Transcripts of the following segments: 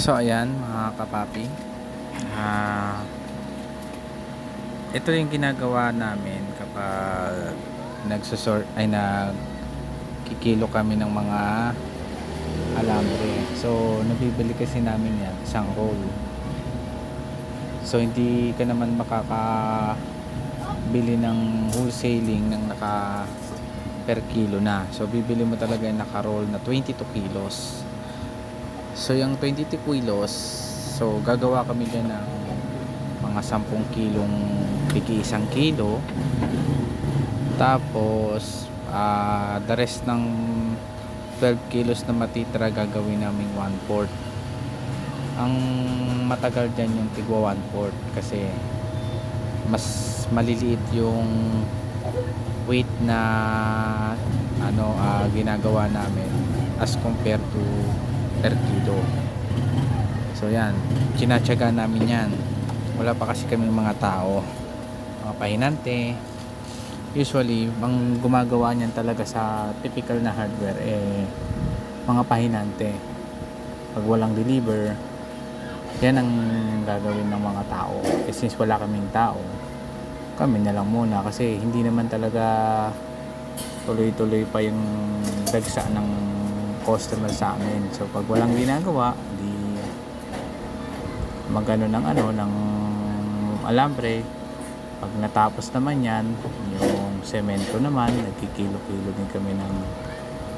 So ayan mga kapapi. Ah ito yung ginagawa namin kapag nagsusort ay nagkikilo kami ng mga alambre. So nabibili kasi namin yan isang roll. So hindi ka naman makakabili ng wholesaling ng naka per kilo na. So bibili mo talaga yung naka-roll na 22 kilos. So yung 22 kilos, so gagawa kami dyan ng mga 10 kilong pigi isang kilo. Tapos ah the rest ng 12 kilos na matitira gagawin namin 1 fourth. Ang matagal dyan yung tigwa 1 fourth kasi mas maliliit yung weight na ano ah, ginagawa namin as compared to per. So yan, kinatsaga namin yan. Wala pa kasi kami mga tao, mga pahinante. Usually, ang gumagawa niyan talaga sa typical na hardware eh mga pahinante. Pag walang deliver, yan ang gagawin ng mga tao. Eh, since wala kaming tao, kami na lang muna kasi hindi naman talaga tuloy-tuloy pa yung dagsa ng customer sa amin. So pag walang ginagawa, di magano ng ano ng alambre. Pag natapos naman yan, yung semento naman, nagkikilo-kilo din kami ng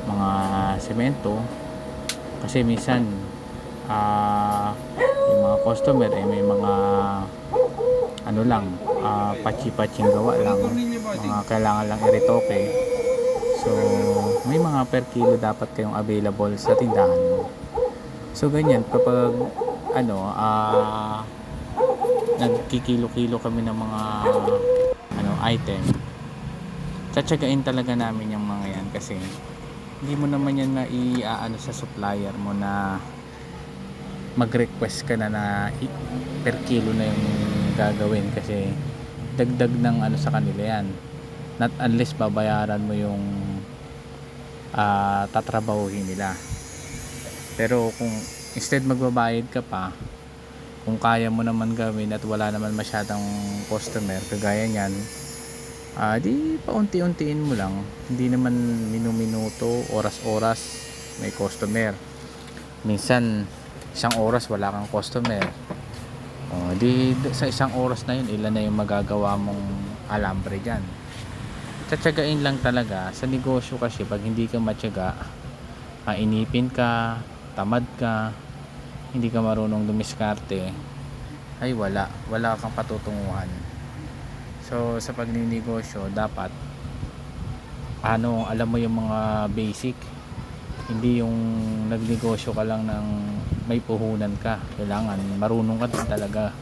mga semento. Kasi minsan ah yung mga customer eh may mga ano lang, ah, pachi-paching gawa lang, mga kailangan lang i-retoke. So, may mga per kilo dapat kayong available sa tindahan mo. So, ganyan, kapag ano, ah nagkikilo-kilo kami ng mga ano, item, tsatsagain talaga namin yung mga yan kasi hindi mo naman yan na i-ano sa supplier mo na mag-request ka na na per kilo na yung gagawin kasi dagdag ng ano sa kanila yan not unless babayaran mo yung ah tatrabahuhin nila. Pero kung instead magbabayad ka pa kung kaya mo naman gawin at wala naman masyadong customer kagaya niyan ah di paunti-untiin mo lang. Hindi naman minuminuto oras-oras may customer. Minsan isang oras wala kang customer. Di di- sa isang oras na yun ilan na yung magagawa mong alambre dyan tsatsagain lang talaga. Sa negosyo kasi pag hindi ka matyaga mainipin ka tamad ka hindi ka marunong dumiskarte ay wala. Wala kang patutunguhan. So sa pagninegosyo dapat ano alam mo yung mga basic. Hindi yung nagnegosyo ka lang ng may puhunan ka. Kailangan marunong ka din talaga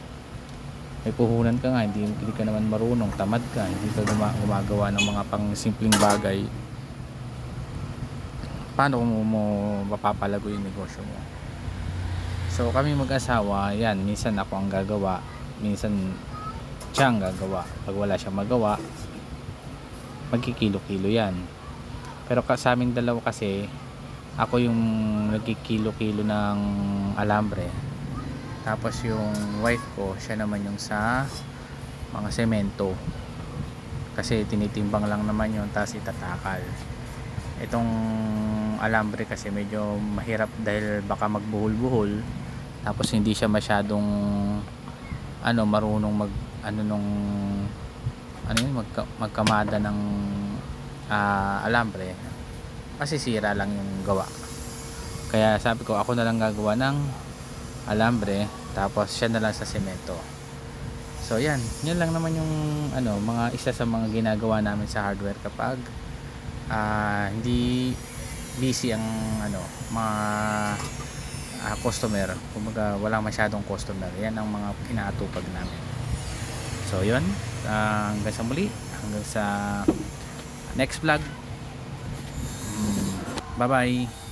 may puhunan ka nga hindi, hindi ka naman marunong tamad ka hindi ka guma- gumagawa ng mga pang simpleng bagay. Paano mo, mo mapapalago yung negosyo mo? So kami mag-asawa yan minsan ako ang gagawa minsan siya ang gagawa. Pag wala siyang magawa magkikilo-kilo yan. Pero sa aming dalawa kasi ako yung nagkikilo-kilo ng alambre tapos yung wife ko siya naman yung sa mga semento. Kasi tinitimbang lang naman yun tapos itatakal. Itong alambre kasi medyo mahirap dahil baka magbuhol-buhol. Tapos hindi siya masyadong ano marunong mag ano nung ano yun magka, magkamada ng ah, alambre. Kasi sira lang yung gawa. Kaya sabi ko ako na lang gagawa ng alambre tapos siya na lang sa semento. So yan. Yan lang naman yung ano mga isa sa mga ginagawa namin sa hardware kapag ah, hindi busy ang ano mga ah, customer. Kumbaga wala masyadong customer. Yan ang mga kinaatupag namin. So yun. Ah, hanggang sa muli. Hanggang sa next vlog. Bye bye